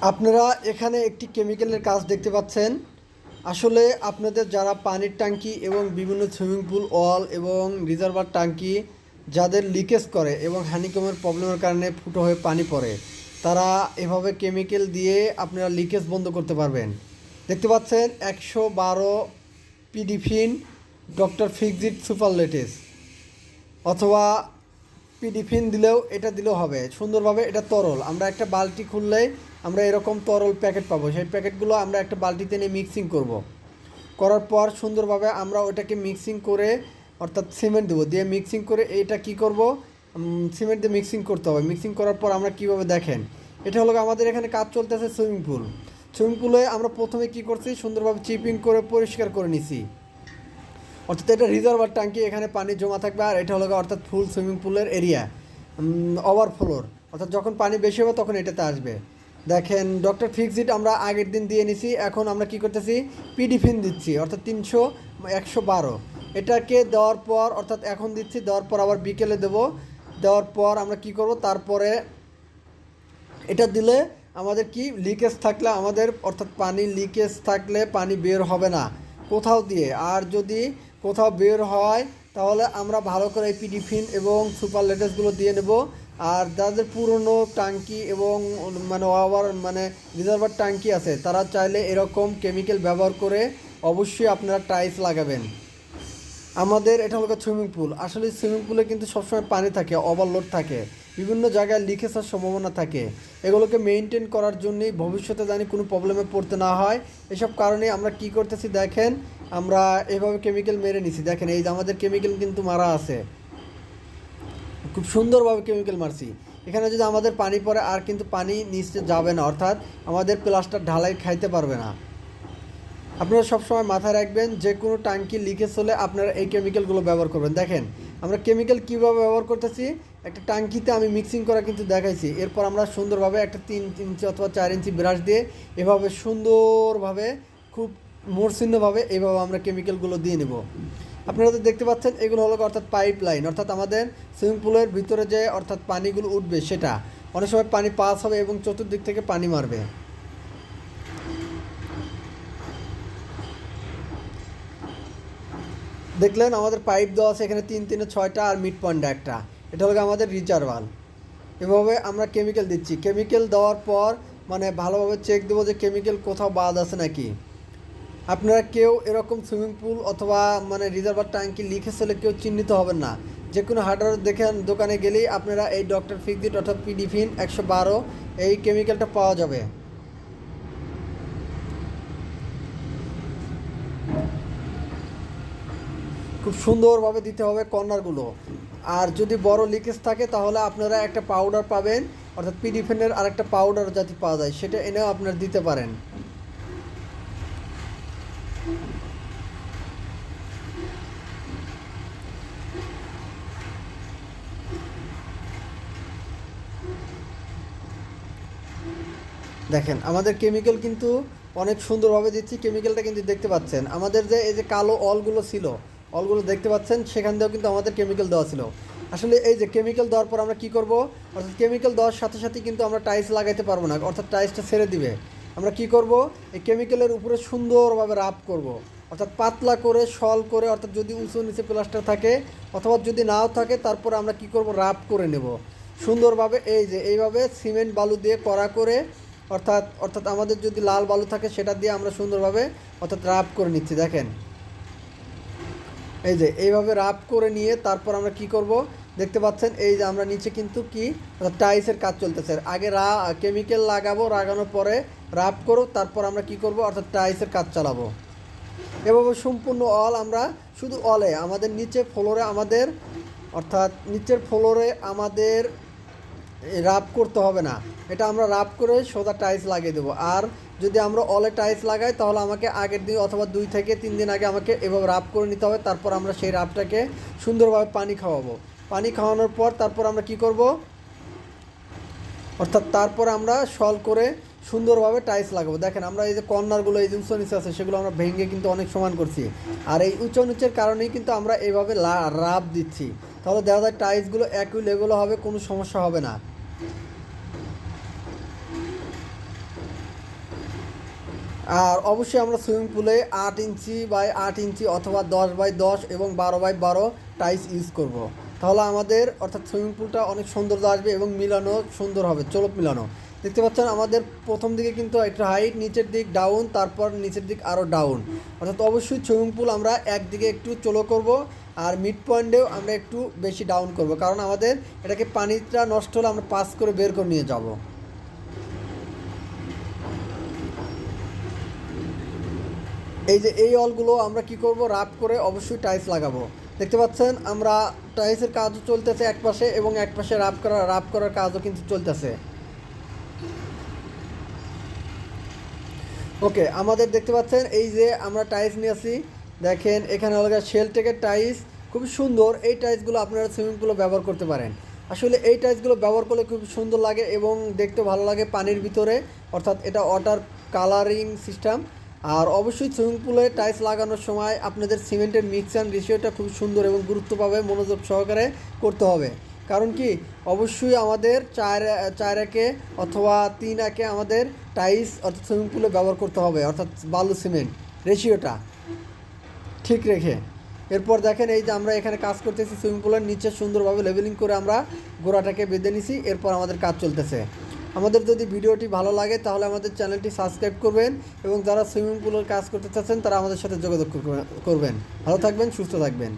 আপনারা এখানে একটি কেমিক্যালের কাজ দেখতে পাচ্ছেন। আসলে আপনাদের যারা পানির ট্যাঙ্কি এবং বিভিন্ন সুইমিং পুল, ওয়াল এবং রিজার্ভার ট্যাঙ্কি যাদের লিকেজ করে এবং হ্যানিকমের প্রবলেমের কারণে ফুটো হয়ে পানি পড়ে, তারা এভাবে কেমিক্যাল দিয়ে আপনারা লিকেজ বন্ধ করতে পারবেন। দেখতে পাচ্ছেন একশো বারো পিডিফিন ডক্টর ফিক্সিট সুপারলেটিস অথবা পিডিফিন দিলেও এটা দিলেও হবে। সুন্দরভাবে এটা তরল। আমরা একটা বালতি খুললেই আমরা এরকম তরল প্যাকেট পাবো। সেই প্যাকেটগুলো আমরা একটা বালতিতে নিয়ে মিক্সিং করব। করার পর সুন্দরভাবে আমরা ওটাকে মিক্সিং করে অর্থাৎ সিমেন্ট দেবো। দিয়ে মিক্সিং করে এটা কি করব? সিমেন্ট দিয়ে মিক্সিং করতে হবে। মিক্সিং করার পর আমরা কীভাবে দেখেন? এটা হলো আমাদের এখানে কাজ চলতেছে সুইমিং পুল সুইমিং পুলে আমরা প্রথমে কি করছি? সুন্দরভাবে চিপিং করে পরিষ্কার করে নিছি। অর্থাৎ এটা রিজার্ভার ট্যাঙ্কি এখানে পানি জমা থাকবে আর এটা হলো অর্থাৎ ফুল সুইমিং পুলের এরিয়া ওভারফ্লোর অর্থাৎ যখন পানি বেশি হবে তখন এটাতে আসবে। দেখেন ডক্টর ফিক্সিট আমরা আগের দিন দিয়ে নিছি, এখন আমরা কি করতেছি? পিডিফিন দিচ্ছি, অর্থাৎ তিনশো, একশো বারো। এটাকে দেওয়ার পর, অর্থাৎ এখন দিচ্ছি, দেওয়ার পর আবার বিকেলে দেবো। দেওয়ার পর আমরা কি করব? তারপরে এটা দিলে আমাদের কি? লিকেজ থাকলে আমাদের, অর্থাৎ পানি লিকেজ থাকলে পানি বের হবে না কোথাও দিয়ে। আর যদি কোথাও বের হয়, তাহলে আমরা ভালো করে এই পিডিফিন এবং সুপার লেটেসগুলো দিয়ে নেব। আর যাদের পুরনো ট্যাঙ্কি এবং মানে ওভার মানে রিজার্ভার ট্যাঙ্কি আছে, তারা চাইলে এরকম কেমিক্যাল ব্যবহার করে অবশ্যই আপনারা টাইলস লাগাবেন। আমাদের এটা হলো সুইমিং পুল আসলে সুইমিং পুলে কিন্তু সবসময় পানি থাকে ওভারলোড থাকে, বিভিন্ন জায়গায় লিকেজ হওয়ার সম্ভাবনা থাকে। এগুলোকে মেনটেন করার জন্যই ভবিষ্যতে জানি কোনো প্রবলেমে পড়তে না হয়। এসব কারণে আমরা কি করতেছি দেখেন, আমরা এভাবে কেমিক্যাল মেরে নিছি। দেখেন, এই যে আমাদের কেমিক্যাল কিন্তু মারা আছে। খুব সুন্দরভাবে কেমিক্যাল মারছি। এখানে যদি আমাদের পানি পড়ে, আর কিন্তু পানি নিচে যাবে না, অর্থাৎ আমাদের প্লাস্টার ঢালাই খাইতে পারবে না। আপনারা সবসময় মাথায় রাখবেন, যে কোনো ট্যাঙ্কি লিকেজ হলে আপনারা এই কেমিক্যালগুলো ব্যবহার করবেন। দেখেন, আমরা কেমিক্যাল কীভাবে ব্যবহার করতেছি? একটা ট্যাঙ্কিতে আমি মিক্সিং করা কিন্তু দেখাইছি। এরপর আমরা সুন্দরভাবে একটা তিন ইঞ্চি অথবা চার ইঞ্চি ব্রাশ দিয়ে এভাবে সুন্দরভাবে, খুব মসৃণভাবে এইভাবে আমরা কেমিক্যালগুলো দিয়ে নেব। আপনারা তো দেখতে পাচ্ছেন, এগুলো হলো অর্থাৎ পাইপ লাইন অর্থাৎ আমাদের সুইমিং পুলের ভিতরে যে অর্থাৎ পানিগুলো উঠবে সেটা। অনেক সময় পানি পাস হবে এবং চতুর্দিক থেকে পানি মারবে। দেখলেন আমাদের পাইপ দেওয়া আছে এখানে তিন, তিনে ছয়টা আর মিড পয়েন্টে একটা। এটা হলো আমাদের রিচার্ভাল এভাবে আমরা কেমিক্যাল দিচ্ছি। কেমিক্যাল দেওয়ার পর মানে ভালোভাবে চেক দেবো যে কেমিক্যাল কোথাও বাদ আছে নাকি। আপনারা কেউ এরকম সুইমিং পুল অথবা মানে রিজার্ভার ট্যাঙ্কি লিখে হলে কেউ চিহ্নিত হবেন না। যে কোনো হার্ডওয়্যার দেখেন দোকানে গেলেই আপনারা এই ডক্টর ফিক্সিট অর্থাৎ পিডিফিন একশো বারো এই কেমিক্যালটা পাওয়া যাবে। খুব সুন্দরভাবে দিতে হবে কর্নারগুলো। আর যদি বড় লিকেজ থাকে, তাহলে আপনারা একটা পাউডার পাবেন, অর্থাৎ পিডিফেনের আরেকটা পাউডার যাতে পাওয়া যায়, সেটা এনেও আপনারা দিতে পারেন। দেখেন, আমাদের কেমিক্যাল কিন্তু অনেক সুন্দরভাবে দিচ্ছি কেমিক্যালটা কিন্তু দেখতে পাচ্ছেন। আমাদের যে এই যে কালো অলগুলো ছিল অলগুলো দেখতে পাচ্ছেন, সেখান দিয়েও কিন্তু আমাদের কেমিক্যাল দেওয়া ছিল। আসলে এই যে কেমিক্যাল দেওয়ার পর আমরা কি করব? অর্থাৎ কেমিক্যাল দেওয়ার সাথে সাথে কিন্তু আমরা টাইলস লাগাইতে পারব না, অর্থাৎ টাইলসটা ছেড়ে দিবে। আমরা কি করব? এই কেমিক্যালের উপরে সুন্দরভাবে রাপ করব। অর্থাৎ পাতলা করে সল করে, অর্থাৎ যদি উঁচু নিচে প্লাস্টার থাকে, অথবা যদি নাও থাকে, তারপরে আমরা কি করব? রাপ করে নেব। সুন্দরভাবে এই যে, এইভাবে সিমেন্ট বালু দিয়ে কড়া করে, অর্থাৎ অর্থাৎ আমাদের যদি লাল বালু থাকে, সেটা দিয়ে আমরা সুন্দরভাবে, অর্থাৎ রাপ করে নিচ্ছি, দেখেন। এই যে, এইভাবে রাফ করে নিয়ে তারপর আমরা কি করব? দেখতে পাচ্ছেন, এই যে আমরা নিচে কিন্তু কি টাইসের কাজ চলতেছে। আগে রা কেমিক্যাল লাগাবো, লাগানোর পরে রাফ করো, তারপর আমরা কি করব? অর্থাৎ টাইসের কাজ চালাবো। এভাবে সম্পূর্ণ অল আমরা শুধু অলে আমাদের নিচে ফ্লোরে আমাদের, অর্থাৎ নিচের ফ্লোরে আমাদের রাফ করতে হবে না। এটা আমরা রাফ করে সোজা টাইলস লাগিয়ে দেবো। আর যদি আমরা অলে টাইলস লাগাই, তাহলে আমাকে আগের দিন অথবা দুই থেকে তিন দিন আগে আমাকে এভাবে রাব করে নিতে হবে। তারপর আমরা সেই রাবটাকে সুন্দরভাবে পানি খাওয়াবো। পানি খাওয়ানোর পর তারপর আমরা কি করব? অর্থাৎ তারপর আমরা সল করে সুন্দরভাবে টাইলস লাগাবো। দেখেন, আমরা এই যে কর্নারগুলো, এই যে উঁচু নিচে আছে, সেগুলো আমরা ভেঙে কিন্তু অনেক সমান করছি। আর এই উঁচু নিচের কারণেই কিন্তু আমরা এইভাবে রাব দিচ্ছি। তাহলে দেখা যায় টাইলসগুলো একই লেভেল হবে, কোনো সমস্যা হবে না। আর অবশ্যই আমরা সুইমিং পুলে আট ইঞ্চি বাই আট ইঞ্চি অথবা দশ বাই দশ এবং বারো বাই বারো টাইলস ইউজ করব। তাহলে আমাদের অর্থাৎ সুইমিং পুলটা অনেক সৌন্দর্য আসবে এবং মিলানো সুন্দর হবে, চলক মিলানো। দেখতে পাচ্ছেন আমাদের প্রথম দিকে কিন্তু একটা হাইট নিচের দিক ডাউন তারপর নিচের দিক আরও ডাউন অর্থাৎ অবশ্যই সুইমিং পুল আমরা একদিকে একটু চলো করব আর মিড পয়েন্টেও আমরা একটু বেশি ডাউন করব। কারণ আমাদের এটাকে পানিটা নষ্ট হলে আমরা পাস করে বের করে নিয়ে যাব। এই যে এই অলগুলো আমরা কি করব? রাপ করে অবশ্যই টাইলস লাগাবো। দেখতে পাচ্ছেন, আমরা টাইলসের কাজও চলতেছে এক পাশে এবং এক পাশে রাপ করা রাপ করার কাজও কিন্তু চলতেছে। ওকে, আমাদের দেখতে পাচ্ছেন, এই যে আমরা টাইলস নিয়ে আসি। দেখেন, এখানে হলো শেল টেকের টাইলস খুবই সুন্দর। এই টাইলসগুলো আপনারা সুইমিং পুলে ব্যবহার করতে পারেন। আসলে এই টাইলসগুলো ব্যবহার করলে খুব সুন্দর লাগে এবং দেখতে ভালো লাগে পানির ভিতরে। অর্থাৎ এটা ওয়াটার কালারিং সিস্টেম। আর অবশ্যই সুইমিং পুলে টাইলস লাগানোর সময় আপনাদের সিমেন্টের মিক্স অ্যান্ড রেশিওটা খুব সুন্দর এবং গুরুত্বভাবে মনোযোগ সহকারে করতে হবে। কারণ কি? অবশ্যই আমাদের চার চার একে অথবা তিন একে আমাদের টাইলস অর্থাৎ সুইমিং পুলে ব্যবহার করতে হবে, অর্থাৎ বালু সিমেন্ট, রেশিওটা ঠিক রেখে। এরপর দেখেন এই যে আমরা এখানে কাজ করতেছি, সুইমিং পুলের নিচে সুন্দরভাবে লেভেলিং করে আমরা গোড়াটাকে বেঁধে নিছি, এরপর আমাদের কাজ চলতেছে। আমাদের যদি ভিডিওটি ভালো লাগে, তাহলে আমাদের চ্যানেলটি সাবস্ক্রাইব করবেন এবং যারা সুইমিং পুলের কাজ করতে চাচ্ছেন, তারা আমাদের সাথে যোগাযোগ করবেন। ভালো থাকবেন, সুস্থ থাকবেন।